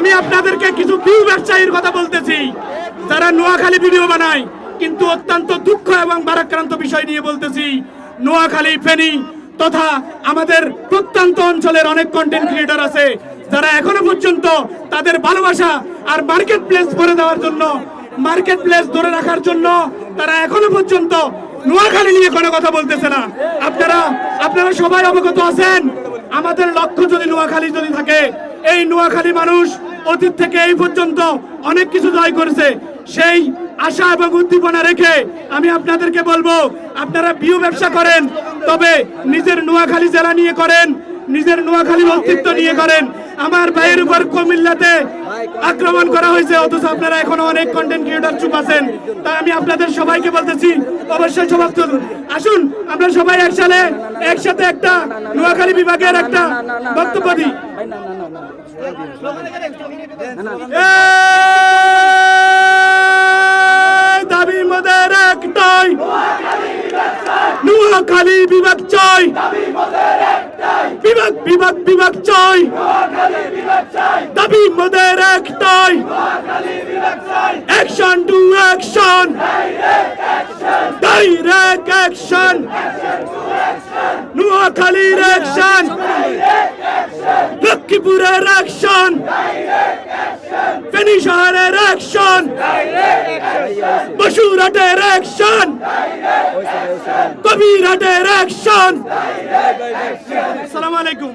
আমি আপনাদেরকে কিছু ভিউ ব্যবসায়ীর কথা বলতেছি। যারা নোয়াখালী ভিডিও বানায়, কিন্তু অত্যন্ত দুঃখ এবং বারাক্রান্ত বিষয় নিয়ে বলতেছি। নোয়াখালী, ফেনী তথা আমাদের প্রত্যন্ত অঞ্চলের অনেক কন্টেন্ট ক্রিয়েটর আছে, যারা এখনও পর্যন্ত তাদের ভালোবাসা আর মার্কেট প্লেস ভরে দেওয়ার জন্য মার্কেট প্লেস ধরে রাখার জন্য তারা এখনও পর্যন্ত নোয়াখালী নিয়ে কোনো কথা বলতেছে না। আপনারা আপনারা সবাই অবগত আছেন, আমাদের লক্ষ্য যদি নোয়াখালী যদি থাকে, এই নোয়াখালী মানুষ অতীত থেকে এই পর্যন্ত অনেক কিছু জয় করেছে। সেই আশা এবং উদ্দীপনা রেখে আমি আপনাদেরকে বলব, আপনারা বিউ ব্যবসা করেন, তবে নিজের নোয়াখালী জেলা নিয়ে করেন, নিজের নোয়াখালীর অস্তিত্ব নিয়ে করেন। আমার ভাইয়ের উপর কুমিল্লাতে আক্রমণ করা হয়েছে, অথচ আপনারা এখনও অনেক কন্টেন্ট ক্রিয়েটর চুপ আছেন। তাই আমি আপনাদের সবাইকে বলতেছি, অবশ্যই সমাপ্ত আসুন, আমরা সবাই একসাথে একসাথে একটা নোয়াখালী বিভাগের একটা বক্তব্য দিই। দাবি মোদের একটাই। নোয়াখালী বিভাগ চাই। বিভাগ বিভাগ চাই। দাবি মোদের একটাই। Action to action direct action নোয়াখালীর অ্যাকশন লক্ষ্মীপুরের অ্যাকশন ফেনী অ্যাকশন বসুরহাটের অ্যাকশন কবিরহাটের আসসালামু আলাইকুম।